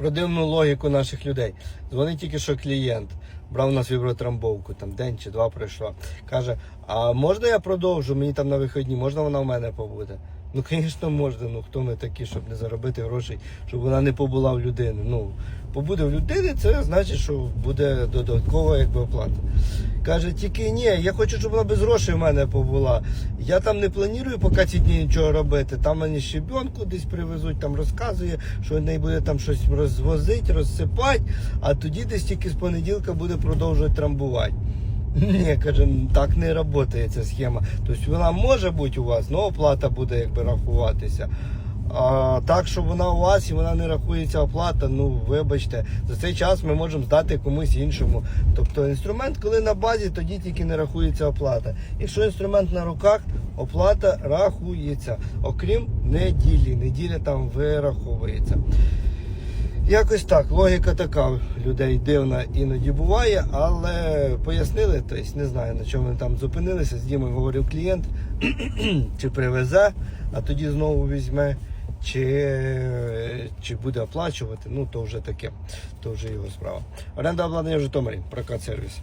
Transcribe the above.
про дивну логіку наших людей. Дзвонить тільки що клієнт, брав нас вібротрамбовку, там день чи два пройшло. Каже: а можна я продовжу? Мені там на вихідні, можна вона в мене побуде? Ну, звісно, можна. Ну хто ми такі, щоб не заробити грошей, щоб вона не побула в людини. Ну, побуде в людини, це значить, що буде додаткова якби оплата. Каже, тільки ні, я хочу, щоб вона без грошей в мене побула. Я там не планую поки ці дні нічого робити. Там мені щебенку десь привезуть, там розказує, що в неї буде там щось розвозити, розсипати, а тоді десь тільки з понеділка буде продовжувати трамбувати. Ні, каже, так не працює ця схема. Тобто вона може бути у вас, але оплата буде якби рахуватися. А так, що вона у вас і вона не рахується оплата, ну вибачте, за цей час ми можемо здати комусь іншому. Тобто інструмент, коли на базі, тоді тільки не рахується оплата. Якщо інструмент на руках, оплата рахується, окрім неділі. Неділя там вираховується. Якось так, логіка така людей дивна іноді буває, але пояснили, тобто не знаю на чому вони там зупинилися. З Дімою говорив клієнт, чи привезе, а тоді знову візьме, чи, чи буде оплачувати. Ну то вже таке, то вже його справа. Оренда обладнання в Житомирі, прокат сервіс.